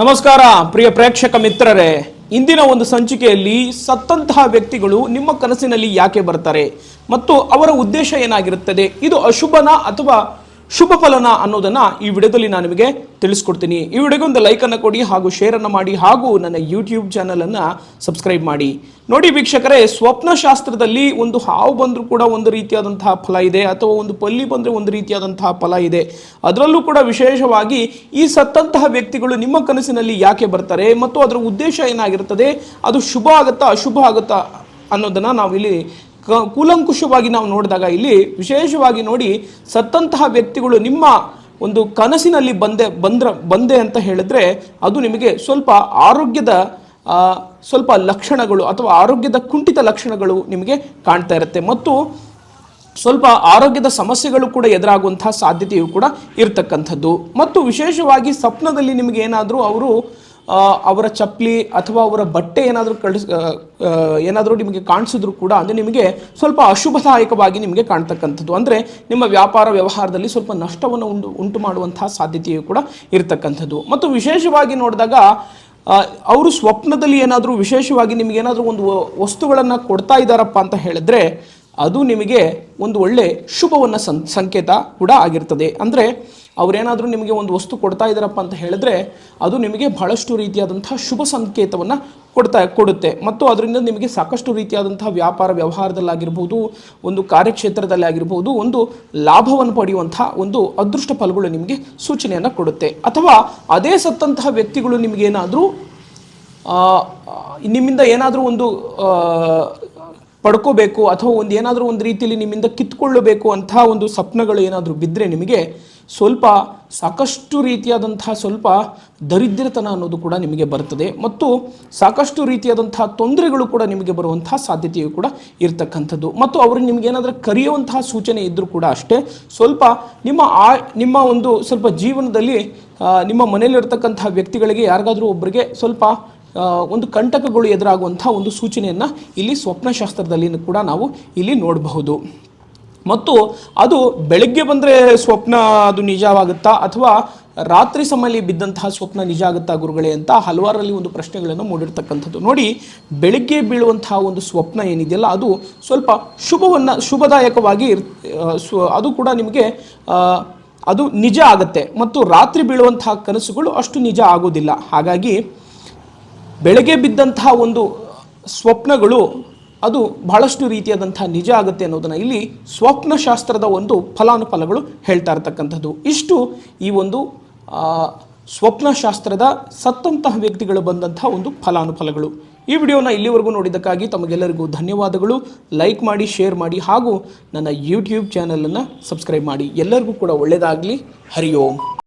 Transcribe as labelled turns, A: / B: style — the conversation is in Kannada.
A: ನಮಸ್ಕಾರ, ಪ್ರಿಯ ಪ್ರೇಕ್ಷಕ ಮಿತ್ರರೇ. ಇಂದಿನ ಒಂದು ಸಂಚಿಕೆಯಲ್ಲಿ ಸತ್ತಂತಹ ವ್ಯಕ್ತಿಗಳು ನಿಮ್ಮ ಕನಸಿನಲ್ಲಿ ಯಾಕೆ ಬರ್ತಾರೆ ಮತ್ತು ಅವರ ಉದ್ದೇಶ ಏನಾಗಿರುತ್ತದೆ? ಇದು ಅಶುಭನ ಅಥವಾ ಶುಭ ಫಲನ ಅನ್ನೋದನ್ನ ಈ ವಿಡಿಯೋದಲ್ಲಿ ನಾನು ನಿಮಗೆ ತಿಳಿಸ್ಕೊಡ್ತೀನಿ. ಈ ವಿಡಿಯೋಗೆ ಒಂದು ಲೈಕ್ ಅನ್ನು ಕೊಡಿ ಹಾಗೂ ಶೇರ್ ಅನ್ನು ಮಾಡಿ ಹಾಗೂ ನನ್ನ ಯೂಟ್ಯೂಬ್ ಚಾನಲನ್ನು ಸಬ್ಸ್ಕ್ರೈಬ್ ಮಾಡಿ. ನೋಡಿ ವೀಕ್ಷಕರೇ ಸ್ವಪ್ನ ಶಾಸ್ತ್ರದಲ್ಲಿ ಒಂದು ಹಾವು ಬಂದರೂ ಕೂಡ ಒಂದು ರೀತಿಯಾದಂತಹ ಫಲ ಇದೆ ಅಥವಾ ಒಂದು ಪಲ್ಲಿ ಬಂದರೆ ಒಂದು ರೀತಿಯಾದಂತಹ ಫಲ ಇದೆ. ಅದರಲ್ಲೂ ಕೂಡ ವಿಶೇಷವಾಗಿ ಈ ಸತ್ತಂತಹ ವ್ಯಕ್ತಿಗಳು ನಿಮ್ಮ ಕನಸಿನಲ್ಲಿ ಯಾಕೆ ಬರ್ತಾರೆ ಮತ್ತು ಅದರ ಉದ್ದೇಶ ಏನಾಗಿರ್ತದೆ, ಅದು ಶುಭ ಆಗುತ್ತಾ ಅಶುಭ ಆಗುತ್ತಾ ಅನ್ನೋದನ್ನು ನಾವಿಲ್ಲಿ ಕೂಲಂಕುಷವಾಗಿ ನಾವು ನೋಡಿದಾಗ ಇಲ್ಲಿ ವಿಶೇಷವಾಗಿ ನೋಡಿ ಸತ್ತಂತಹ ವ್ಯಕ್ತಿಗಳು ನಿಮ್ಮ ಒಂದು ಕನಸಿನಲ್ಲಿ ಬಂದೆ, ಬಂದ್ರ, ಬಂದೆ ಅಂತ ಹೇಳಿದ್ರೆ ಅದು ನಿಮಗೆ ಸ್ವಲ್ಪ ಆರೋಗ್ಯದ ಸ್ವಲ್ಪ ಲಕ್ಷಣಗಳು ಅಥವಾ ಆರೋಗ್ಯದ ಕುಂಠಿತ ಲಕ್ಷಣಗಳು ನಿಮಗೆ ಕಾಣ್ತಾ ಇರುತ್ತೆ. ಮತ್ತು ಸ್ವಲ್ಪ ಆರೋಗ್ಯದ ಸಮಸ್ಯೆಗಳು ಕೂಡ ಎದುರಾಗುವಂತಹ ಸಾಧ್ಯತೆಯು ಕೂಡ ಇರತಕ್ಕಂಥದ್ದು. ಮತ್ತು ವಿಶೇಷವಾಗಿ ಸ್ವಪ್ನದಲ್ಲಿ ನಿಮಗೆ ಏನಾದರೂ ಅವರು ಅವರ ಚಪ್ಪಲಿ ಅಥವಾ ಅವರ ಬಟ್ಟೆ ಏನಾದರೂ ಕಳಿಸ್ ಏನಾದರೂ ನಿಮಗೆ ಕಾಣಿಸಿದ್ರು ಕೂಡ ಅಂದರೆ ನಿಮಗೆ ಸ್ವಲ್ಪ ಅಶುಭದಾಯಕವಾಗಿ ನಿಮಗೆ ಕಾಣ್ತಕ್ಕಂಥದ್ದು. ಅಂದರೆ ನಿಮ್ಮ ವ್ಯಾಪಾರ ವ್ಯವಹಾರದಲ್ಲಿ ಸ್ವಲ್ಪ ನಷ್ಟವನ್ನು ಉಂಟು ಉಂಟು ಮಾಡುವಂತಹ ಸಾಧ್ಯತೆಯು ಕೂಡ ಇರತಕ್ಕಂಥದ್ದು. ಮತ್ತು ವಿಶೇಷವಾಗಿ ನೋಡಿದಾಗ ಅವರು ಸ್ವಪ್ನದಲ್ಲಿ ಏನಾದರೂ ವಿಶೇಷವಾಗಿ ನಿಮಗೇನಾದರೂ ಒಂದು ವಸ್ತುಗಳನ್ನು ಕೊಡ್ತಾ ಇದ್ದಾರಪ್ಪ ಅಂತ ಹೇಳಿದ್ರೆ ಅದು ನಿಮಗೆ ಒಂದು ಒಳ್ಳೆ ಶುಭವನ್ನು ಸಂಕೇತ ಕೂಡ ಆಗಿರ್ತದೆ. ಅಂದರೆ ಅವರೇನಾದರೂ ನಿಮಗೆ ಒಂದು ವಸ್ತು ಕೊಡ್ತಾ ಇದ್ದಾರಪ್ಪ ಅಂತ ಹೇಳಿದ್ರೆ ಅದು ನಿಮಗೆ ಬಹಳಷ್ಟು ರೀತಿಯಾದಂತಹ ಶುಭ ಸಂಕೇತವನ್ನು ಕೊಡ್ತಾ, ಕೊಡುತ್ತೆ. ಮತ್ತು ಅದರಿಂದ ನಿಮಗೆ ಸಾಕಷ್ಟು ರೀತಿಯಾದಂತಹ ವ್ಯಾಪಾರ ವ್ಯವಹಾರದಲ್ಲಾಗಿರ್ಬೋದು, ಒಂದು ಕಾರ್ಯಕ್ಷೇತ್ರದಲ್ಲಿ ಆಗಿರ್ಬೋದು, ಒಂದು ಲಾಭವನ್ನು ಪಡೆಯುವಂತಹ ಒಂದು ಅದೃಷ್ಟ ಫಲಗಳು ನಿಮಗೆ ಸೂಚನೆಯನ್ನು ಕೊಡುತ್ತೆ. ಅಥವಾ ಅದೇ ಸತ್ತಂತಹ ವ್ಯಕ್ತಿಗಳು ನಿಮಗೇನಾದರೂ ನಿಮ್ಮಿಂದ ಏನಾದರೂ ಒಂದು ಪಡ್ಕೋಬೇಕು ಅಥವಾ ಒಂದು ಏನಾದರೂ ಒಂದು ರೀತಿಯಲ್ಲಿ ನಿಮ್ಮಿಂದ ಕಿತ್ಕೊಳ್ಳಬೇಕು ಅಂತಹ ಒಂದು ಸ್ವಪ್ನಗಳು ಏನಾದರೂ ಬಿದ್ದರೆ ನಿಮಗೆ ಸ್ವಲ್ಪ ಸಾಕಷ್ಟು ರೀತಿಯಾದಂತಹ ಸ್ವಲ್ಪ ದರಿದ್ರತನ ಅನ್ನೋದು ಕೂಡ ನಿಮಗೆ ಬರ್ತದೆ. ಮತ್ತು ಸಾಕಷ್ಟು ರೀತಿಯಾದಂತಹ ತೊಂದರೆಗಳು ಕೂಡ ನಿಮಗೆ ಬರುವಂತಹ ಸಾಧ್ಯತೆಯು ಕೂಡ ಇರತಕ್ಕಂಥದ್ದು. ಮತ್ತು ಅವರು ನಿಮಗೇನಾದರೂ ಕರೆಯುವಂತಹ ಸೂಚನೆ ಇದ್ದರೂ ಕೂಡ ಅಷ್ಟೇ. ಸ್ವಲ್ಪ ನಿಮ್ಮ ಆ, ನಿಮ್ಮ ಒಂದು ಸ್ವಲ್ಪ ಜೀವನದಲ್ಲಿ ನಿಮ್ಮ ಮನೆಯಲ್ಲಿರ್ತಕ್ಕಂಥ ವ್ಯಕ್ತಿಗಳಿಗೆ ಯಾರಿಗಾದರೂ ಒಬ್ಬರಿಗೆ ಸ್ವಲ್ಪ ಒಂದು ಕಂಟಕಗಳು ಎದುರಾಗುವಂಥ ಒಂದು ಸೂಚನೆಯನ್ನು ಇಲ್ಲಿ ಸ್ವಪ್ನಶಾಸ್ತ್ರದಲ್ಲಿ ಕೂಡ ನಾವು ಇಲ್ಲಿ ನೋಡಬಹುದು. ಮತ್ತು ಅದು ಬೆಳಗ್ಗೆ ಬಂದರೆ ಸ್ವಪ್ನ ಅದು ನಿಜವಾಗುತ್ತಾ, ಅಥವಾ ರಾತ್ರಿ ಸಮಯದಲ್ಲಿ ಬಿದ್ದಂತಹ ಸ್ವಪ್ನ ನಿಜ ಆಗುತ್ತಾ ಗುರುಗಳೇ ಅಂತ ಹಲವಾರಲ್ಲಿ ಒಂದು ಪ್ರಶ್ನೆಗಳನ್ನು ಮೂಡಿರ್ತಕ್ಕಂಥದ್ದು. ನೋಡಿ, ಬೆಳಗ್ಗೆ ಬೀಳುವಂತಹ ಒಂದು ಸ್ವಪ್ನ ಏನಿದೆಯಲ್ಲ, ಅದು ಸ್ವಲ್ಪ ಶುಭವನ್ನು, ಶುಭದಾಯಕವಾಗಿ ಅದು ಕೂಡ ನಿಮಗೆ ಅದು ನಿಜ ಆಗುತ್ತೆ. ಮತ್ತು ರಾತ್ರಿ ಬೀಳುವಂತಹ ಕನಸುಗಳು ಅಷ್ಟು ನಿಜ ಆಗೋದಿಲ್ಲ ಹಾಗಾಗಿ ಬೆಳಗ್ಗೆ ಬಿದ್ದಂತಹ ಒಂದು ಸ್ವಪ್ನಗಳು ಅದು ಬಹಳಷ್ಟು ರೀತಿಯಾದಂತಹ ನಿಜ ಆಗುತ್ತೆ ಅನ್ನೋದನ್ನು ಇಲ್ಲಿ ಸ್ವಪ್ನಶಾಸ್ತ್ರದ ಒಂದು ಫಲಾನುಫಲಗಳು ಹೇಳ್ತಾ ಇರತಕ್ಕಂಥದ್ದು. ಇಷ್ಟು ಈ ಒಂದು ಸ್ವಪ್ನಶಾಸ್ತ್ರದ ಸತ್ತಂತಹ ವ್ಯಕ್ತಿಗಳು ಬಂದಂತಹ ಒಂದು ಫಲಾನುಫಲಗಳು. ಈ ವಿಡಿಯೋನ ಇಲ್ಲಿವರೆಗೂ ನೋಡಿದ್ದಕ್ಕಾಗಿ ತಮಗೆಲ್ಲರಿಗೂ ಧನ್ಯವಾದಗಳು. ಲೈಕ್ ಮಾಡಿ, ಶೇರ್ ಮಾಡಿ ಹಾಗೂ ನನ್ನ ಯೂಟ್ಯೂಬ್ ಚಾನಲನ್ನು ಸಬ್ಸ್ಕ್ರೈಬ್ ಮಾಡಿ. ಎಲ್ಲರಿಗೂ ಕೂಡ ಒಳ್ಳೆಯದಾಗಲಿ ಹರಿ ಓಂ